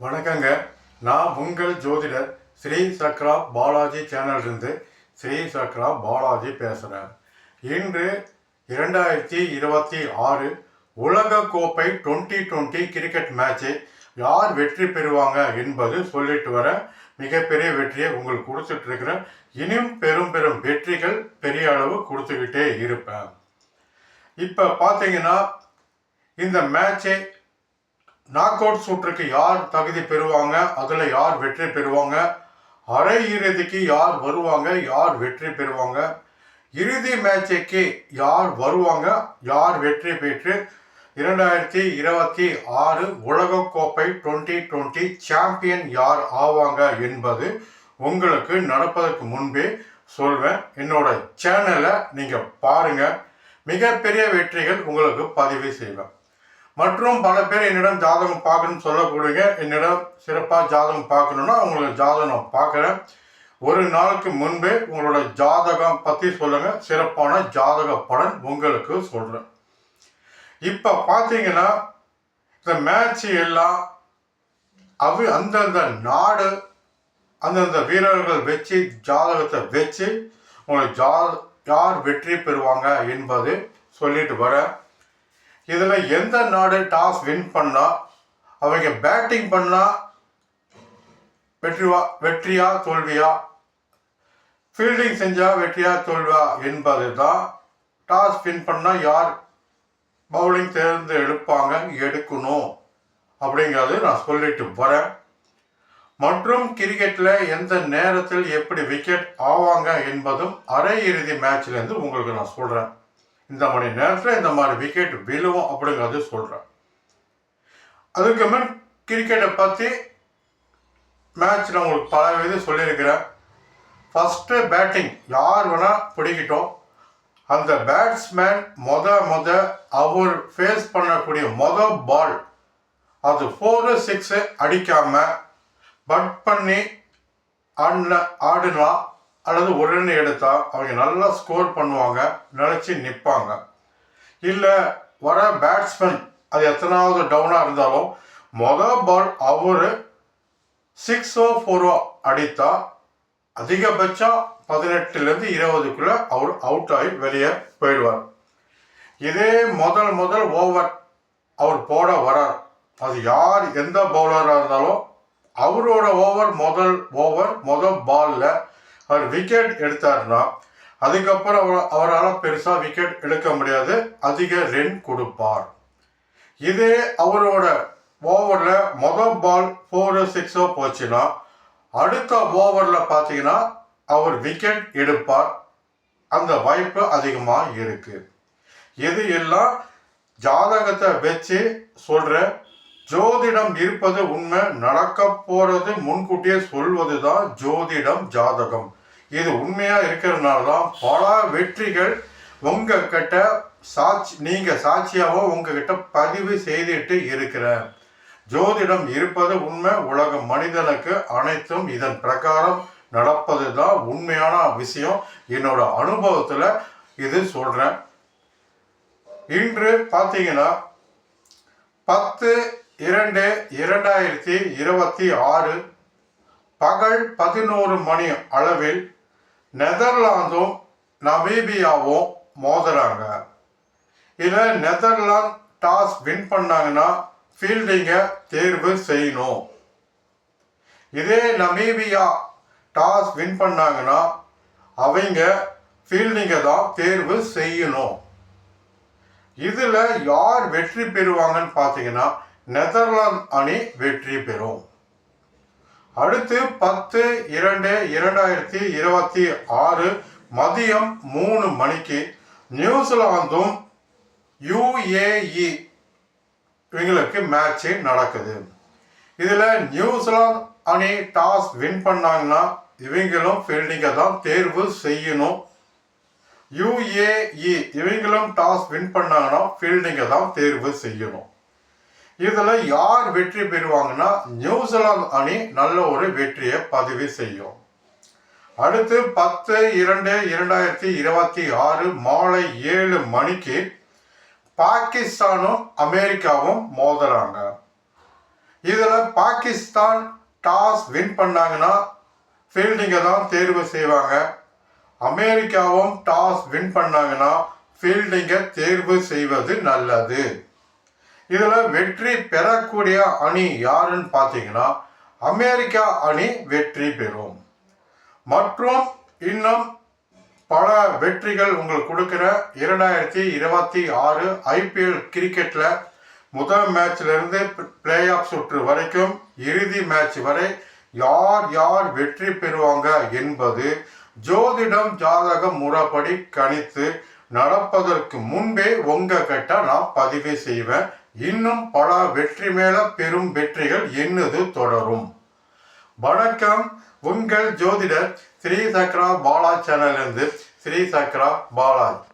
வணக்கங்க. நான் உங்கள் ஜோதிடர் ஸ்ரீ சக்ரா பாலாஜி சேனல்லருந்து ஸ்ரீ சக்ரா பாலாஜி பேசுகிறேன் இன்று இரண்டாயிரத்தி இருபத்தி ஆறு உலக கோப்பை டுவெண்ட்டி டுவெண்ட்டி கிரிக்கெட் மேட்ச்சு யார் வெற்றி பெறுவாங்க என்பது சொல்லிட்டு வர மிகப்பெரிய வெற்றியை உங்களுக்கு கொடுத்துட்டு இருக்கிறேன் இனியும் பெரும் பெரும் வெற்றிகள் பெரிய அளவு கொடுத்துக்கிட்டே இருப்பேன். இப்போ பார்த்தீங்கன்னா இந்த மேட்சை நாக் அவுட் சுற்றுக்கு யார் தகுதி பெறுவாங்க? அதில் யார் வெற்றி பெறுவாங்க? அரை இறுதிக்கு யார் வருவாங்க? யார் வெற்றி பெறுவாங்க? இறுதி மேட்சுக்கு யார் வருவாங்க? யார் வெற்றி பெற்று? இரண்டாயிரத்தி இருபத்தி ஆறு உலகக்கோப்பை டுவெண்ட்டி டுவெண்ட்டி சாம்பியன் யார் ஆவாங்க என்பது உங்களுக்கு நடப்பதற்கு முன்பே சொல்வேன். என்னோட சேனலை நீங்கள் பாருங்கள் மிகப்பெரிய வெற்றிகள் உங்களுக்கு பதிவு செய்வேன். மற்றும் பல பேர் என்னிடம் ஜாதகம் பார்க்கணும்னு சொல்லக்கூடிய என்னிடம் சிறப்பாக ஜாதகம் பார்க்கணுன்னா உங்களுக்கு ஜாதகம் நான் பார்க்குறேன். ஒரு நாளுக்கு முன்பே உங்களோட ஜாதகம் பற்றி சொல்லுங்கள் சிறப்பான ஜாதக பலன் உங்களுக்கு சொல்கிறேன் இப்போ பார்த்தீங்கன்னா இந்த மேட்ச் எல்லாம் அவு அந்தந்த நாடு அந்தந்த வீரர்கள் வச்சு ஜாதகத்தை வச்சு உங்களுக்கு ஜா யார் வெற்றி பெறுவாங்க என்பது சொல்லிட்டு வரேன். இதில் எந்த நாடு டாஸ் வின் பண்ணால் அவங்க பேட்டிங் பண்ணால் வெற்றிவா வெற்றியா தோல்வியா? ஃபீல்டிங் செஞ்சால் வெற்றியா தோல்வியா என்பது தான் டாஸ் வின் பண்ணால் யார் பவுலிங் தேர்ந்து எடுப்பாங்க எடுக்கணும் அப்படிங்கிறது நான் சொல்லிட்டு வரேன். மற்றும் கிரிக்கெட்டில் எந்த நேரத்தில் எப்படி விக்கெட் ஆவாங்க என்பதும் அரை இறுதி மேட்ச்லேருந்து உங்களுக்கு நான் சொல்கிறேன் இந்த மணி நேரத்தில் இந்த மாதிரி விக்கெட் விழுவும் அப்படிங்கிறது சொல்கிறேன் அதுக்கு மேல் கிரிக்கெட்டை பற்றி மேட்ச் நான் உங்களுக்கு பல இது சொல்லியிருக்கிறேன். ஃபஸ்ட்டு பேட்டிங் யார் வேணால் பிடிக்கிட்டோம். அந்த பேட்ஸ்மேன் மொத மொத அவர் ஃபேஸ் பண்ணக்கூடிய மொத பால் அது ஃபோரு சிக்ஸு அடிக்காமல் பட் பண்ணி ஆடின ஆடினா அல்லது ஒரு ரன் அவங்க நல்லா ஸ்கோர் பண்ணுவாங்க நினச்சி நிற்பாங்க இல்லை வர பேட்ஸ்மேன் அது எத்தனாவது டவுனாக இருந்தாலும் மொதல் பால் அவர் சிக்ஸோ ஃபோரோ அடித்தா அதிகபட்சம் பதினெட்டுலேருந்து இருபதுக்குள்ளே அவர் அவுட் ஆகி வெளியே போயிடுவார். இதே முதல் முதல் ஓவர் அவர் போட வரார். அது யார் எந்த பவுலராக இருந்தாலும் அவரோட ஓவர் முதல் ஓவர் முதல் பாலில் அவர் விக்கெட் எடுத்தாருன்னா அதுக்கப்புறம் அவர் அவரால் பெருசாக விக்கெட் எடுக்க முடியாது. அதிக ரன் கொடுப்பார். இதே அவரோட ஓவரில் மொதல் பால் ஃபோரோ சிக்ஸோ போச்சுன்னா அடுத்த ஓவரில் பார்த்தீங்கன்னா அவர் விக்கெட் எடுப்பார். அந்த வாய்ப்பு அதிகமாக இருக்குது இது எல்லாம் ஜாதகத்தை வச்சு சொல்கிற ஜோதிடம் இருப்பது உண்மை நடக்க போகிறது முன்கூட்டியே சொல்வது தான் ஜோதிடம் ஜாதகம். இது உண்மையாக இருக்கிறதுனால தான் பல வெற்றிகள் உங்க கிட்ட சாட்சி நீங்கள் சாட்சியாகவோ உங்ககிட்ட பதிவு செய்துட்டு இருக்கிறேன். ஜோதிடம் இருப்பது உண்மை உலக மனிதனுக்கு அனைத்தும் இதன் பிரகாரம் நடப்பது தான் உண்மையான விஷயம். என்னோட அனுபவத்தில் இது சொல்கிறேன் இன்று பார்த்தீங்கன்னா பத்து இரண்டு இரண்டாயிரத்தி இருபத்தி ஆறு பகல் பதினோரு மணி அளவில் நெதர்லாந்தும் நமீபியாவும் மோதுறாங்க. இதில் நெதர்லாந்து டாஸ் வின் பண்ணாங்கன்னா ஃபீல்டிங்கை தேர்வு செய்யணும். இதே நமீபியா டாஸ் வின் பண்ணாங்கன்னா அவங்க ஃபீல்டிங்கை தான் தேர்வு செய்யணும். இதில் யார் வெற்றி பெறுவாங்கன்னு பார்த்தீங்கன்னா நெதர்லாந்து அணி வெற்றி பெறும். அடுத்து பத்து இரண்டு இரண்டாயிரத்தி இருபத்தி ஆறு மதியம் மூணு மணிக்கு நியூசிலாந்தும் யுஏஇ இவங்களுக்கு மேட்ச்சு நடக்குது. இதில் நியூசிலாந்து அணி டாஸ் வின் பண்ணாங்கன்னா இவங்களும் ஃபீல்டிங்கை தான் தேர்வு செய்யணும். யுஏஇ இவங்களும் டாஸ் வின் பண்ணாங்கன்னா ஃபீல்டிங்கை தான் தேர்வு செய்யணும். இதில் யார் வெற்றி பெறுவாங்கன்னா நியூசிலாந்து அணி நல்ல ஒரு வெற்றியை பதிவு செய்யும். அடுத்து பத்து இரண்டு இரண்டாயிரத்தி இருபத்தி ஆறு மாலை ஏழு மணிக்கு பாகிஸ்தானும் அமெரிக்காவும் மோதுறாங்க இதில் பாகிஸ்தான் டாஸ் வின் பண்ணாங்கன்னா ஃபீல்டிங்கை தான் தேர்வு செய்வாங்க. அமெரிக்காவும் டாஸ் வின் பண்ணாங்கன்னா ஃபீல்டிங்கை தேர்வு செய்வது நல்லது. இதில் வெற்றி பெறக்கூடிய அணி யாருன்னு பார்த்தீங்கன்னா அமெரிக்கா அணி வெற்றி பெறும். மற்றும் இன்னும் பல வெற்றிகள் உங்களுக்கு கொடுக்குற இரண்டாயிரத்தி இருபத்தி ஆறு ஐபிஎல் கிரிக்கெட்டில் முதல் மேட்ச்லேருந்து பிளே ஆஃப் சுற்று வரைக்கும் இறுதி மேட்ச் வரை யார் யார் வெற்றி பெறுவாங்க என்பது ஜோதிடம் ஜாதக முறைப்படி கணித்து நடப்பதற்கு முன்பே உங்க கிட்ட நான் பதிவு செய்வேன். இன்னும் பல வெற்றி மேல பெரும் வெற்றிகள் என்னது தொடரும்? வணக்கம். உங்கள் ஜோதிடர் ஸ்ரீ சக்ரா பாலா சேனலிருந்து ஸ்ரீ சக்ரா பாலாஜ்.